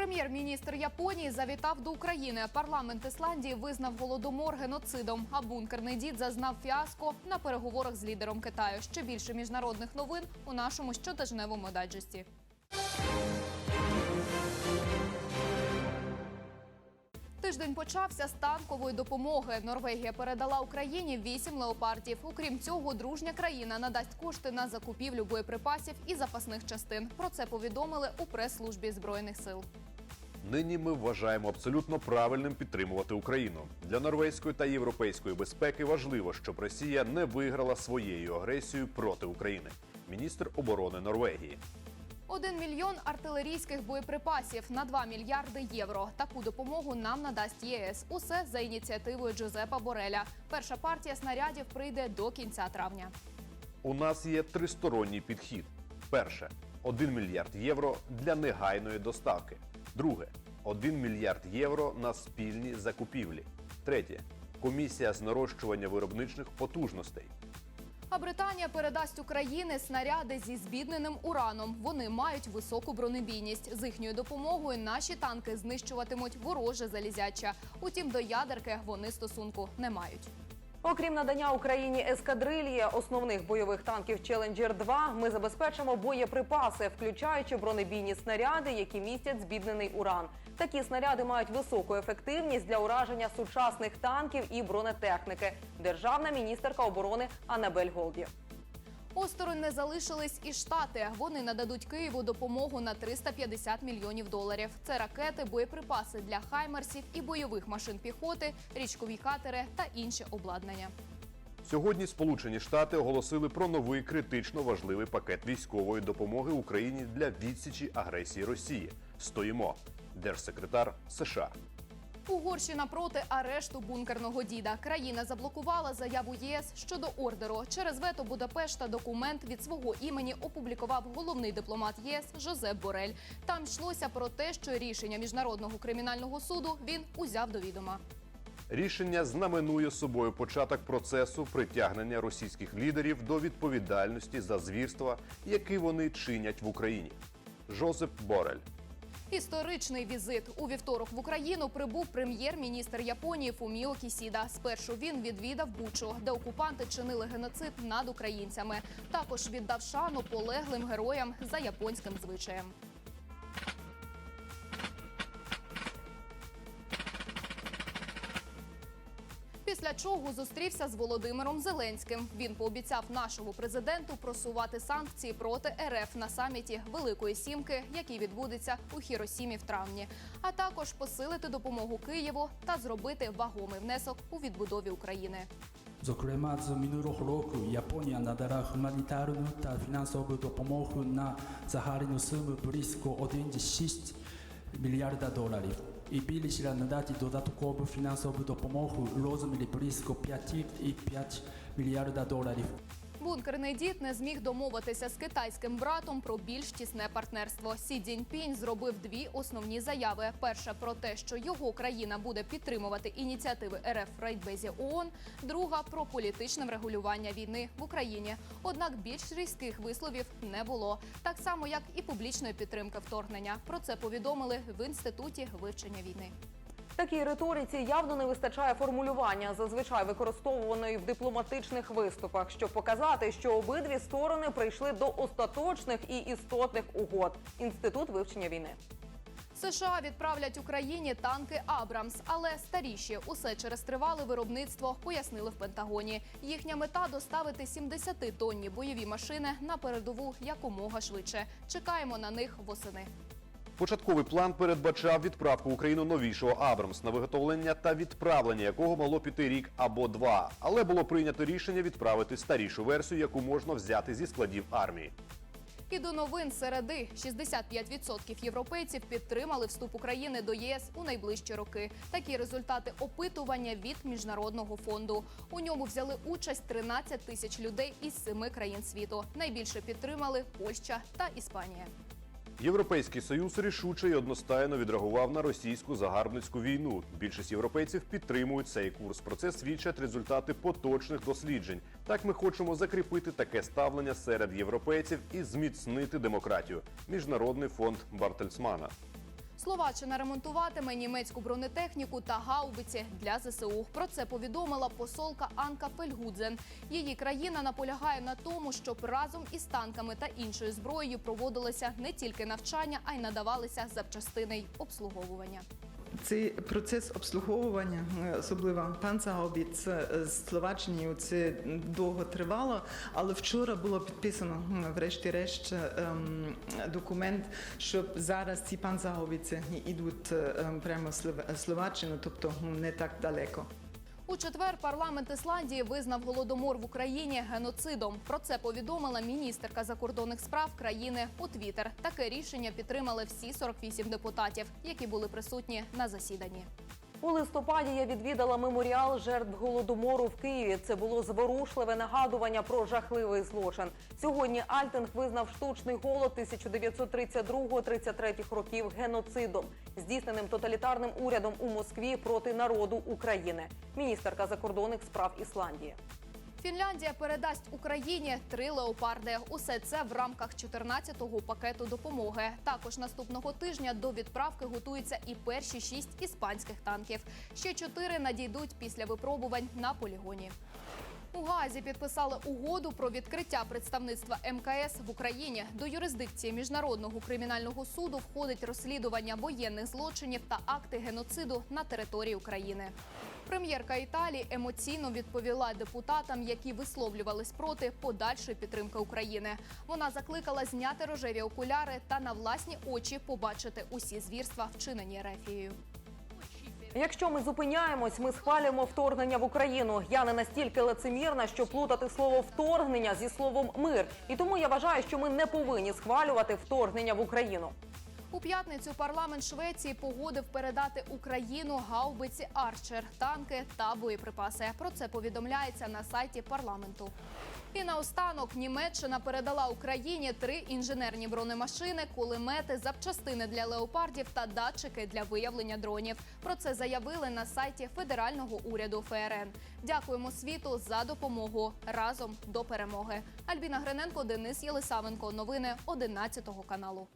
Прем'єр-міністр Японії завітав до України. Парламент Ісландії визнав голодомор геноцидом. А бункерний дід зазнав фіаско на переговорах з лідером Китаю. Ще більше міжнародних новин у нашому щотижневому дайджесті. Тиждень почався з танкової допомоги. Норвегія передала Україні вісім леопардів. Окрім цього, дружня країна надасть кошти на закупівлю боєприпасів і запасних частин. Про це повідомили у прес-службі збройних сил. Нині ми вважаємо абсолютно правильним підтримувати Україну. Для норвезької та європейської безпеки важливо, щоб Росія не виграла своєю агресією проти України. Міністр оборони Норвегії. Один мільйон артилерійських боєприпасів на 2 мільярди євро. Таку допомогу нам надасть ЄС. Усе за ініціативою Джозепа Бореля. Перша партія снарядів прийде до кінця травня. У нас є тристоронній підхід. Перше 1 мільярд євро для негайної доставки. Друге 1 мільярд євро на спільні закупівлі. Третє комісія з нарощування виробничих потужностей. А Британія передасть Україні снаряди зі збідненим ураном. Вони мають високу бронебійність. З їхньою допомогою наші танки знищуватимуть вороже залізяча. Утім, до ядерки вони стосунку не мають. Окрім надання Україні ескадрильї основних бойових танків Челенджер 2 ми забезпечимо боєприпаси, включаючи бронебійні снаряди, які містять збіднений уран. Такі снаряди мають високу ефективність для ураження сучасних танків і бронетехніки. Державна міністерка оборони Анабель Голді. Осторонь не залишились і штати. Вони нададуть Києву допомогу на 350 мільйонів доларів. Це ракети, боєприпаси для хаймерсів і бойових машин піхоти, річкові катери та інше обладнання. Сьогодні Сполучені Штати оголосили про новий критично важливий пакет військової допомоги Україні для відсічі агресії Росії. Стоїмо. Держсекретар США. Угорщина проти арешту бункерного діда. Країна заблокувала заяву ЄС щодо ордеру. Через вето Будапешта документ від свого імені опублікував головний дипломат ЄС Жозеп Борель. Там йшлося про те, що рішення міжнародного кримінального суду він узяв до відома. Рішення знаменує собою початок процесу притягнення російських лідерів до відповідальності за звірства, які вони чинять в Україні. Жозеп Борель. Історичний візит у вівторок в Україну прибув прем'єр-міністр Японії Фуміо Кісіда. Спершу він відвідав Бучу, де окупанти чинили геноцид над українцями. Також віддав шану полеглим героям за японським звичаєм. Після чого зустрівся з Володимиром Зеленським. Він пообіцяв нашому президенту просувати санкції проти РФ на саміті Великої Сімки, який відбудеться у Хіросімі в травні, а також посилити допомогу Києву та зробити вагомий внесок у відбудові України. Зокрема, з минулого року Японія надала гуманітарну та фінансову допомогу на загальну суму близько 1,6 мільярда доларів. І вирішила надати додаткову фінансову допомогу у розмірі близько 5,5 мільярда доларів. Бункерний дід не зміг домовитися з китайським братом про більш тісне партнерство. Сі Цзіньпінь зробив дві основні заяви: перша про те, що його країна буде підтримувати ініціативи РФ в Райдбезі ООН, друга про політичне врегулювання війни в Україні. Однак більш різких висловів не було, так само як і публічної підтримки вторгнення. Про це повідомили в інституті вивчення війни. Такій риториці явно не вистачає формулювання, зазвичай використовуваної в дипломатичних виступах, щоб показати, що обидві сторони прийшли до остаточних і істотних угод. Інститут вивчення війни. США відправлять Україні танки Абрамс, але старіші. Усе через тривале виробництво, пояснили в Пентагоні. Їхня мета доставити 70-тонні бойові машини на передову якомога швидше. Чекаємо на них восени. Початковий план передбачав відправку в Україну новішого Абрамс, на виготовлення та відправлення якого могло піти рік або два. Але було прийнято рішення відправити старішу версію, яку можна взяти зі складів армії. І до новин середи 65% європейців підтримали вступ України до ЄС у найближчі роки. Такі результати опитування від міжнародного фонду. У ньому взяли участь 13 тисяч людей із семи країн світу. Найбільше підтримали Польща та Іспанія. Європейський союз рішуче і одностайно відреагував на російську загарбницьку війну. Більшість європейців підтримують цей курс. Про це свідчать результати поточних досліджень. Так ми хочемо закріпити таке ставлення серед європейців і зміцнити демократію. Міжнародний фонд Бартельсмана. Словаччина ремонтуватиме німецьку бронетехніку та гаубиці для ЗСУ. Про це повідомила посолка Анка Фельгудзен. Її країна наполягає на тому, щоб разом із танками та іншою зброєю проводилися не тільки навчання, а й надавалися запчастини й обслуговування. Цей процес обслуговування, е, особливо панцергаубіц це з словаччині, це довго тривало, але вчора було підписано врешті-решт ем, документ, що зараз ці панцергаубіці йдуть е, ем, прямо в Словаччину, тобто не так далеко. У четвер парламент Ісландії визнав голодомор в Україні геноцидом. Про це повідомила міністерка закордонних справ країни у Твіттер. Таке рішення підтримали всі 48 депутатів, які були присутні на засіданні. У листопаді я відвідала меморіал жертв голодомору в Києві. Це було зворушливе нагадування про жахливий злочин. Сьогодні Альтинг визнав штучний голод 1932-33 років геноцидом, здійсненим тоталітарним урядом у Москві проти народу України. Міністерка закордонних справ Ісландії. Фінляндія передасть Україні три леопарди. Усе це в рамках 14-го пакету допомоги. Також наступного тижня до відправки готуються і перші шість іспанських танків. Ще чотири надійдуть після випробувань на полігоні. У Газі підписали угоду про відкриття представництва МКС в Україні. До юрисдикції міжнародного кримінального суду входить розслідування воєнних злочинів та акти геноциду на території України. Прем'єрка Італії емоційно відповіла депутатам, які висловлювались проти подальшої підтримки України. Вона закликала зняти рожеві окуляри та на власні очі побачити усі звірства, вчинені Рефією. Якщо ми зупиняємось, ми схвалюємо вторгнення в Україну. Я не настільки лицемірна, щоб плутати слово вторгнення зі словом мир. І тому я вважаю, що ми не повинні схвалювати вторгнення в Україну. У п'ятницю парламент Швеції погодив передати Україну гаубиці Арчер, танки та боєприпаси. Про це повідомляється на сайті парламенту. І наостанок Німеччина передала Україні три інженерні бронемашини, кулемети, запчастини для леопардів та датчики для виявлення дронів. Про це заявили на сайті федерального уряду ФРН. Дякуємо світу за допомогу разом до перемоги. Альбіна Гриненко, Денис Єлисавенко. Новини 11 каналу.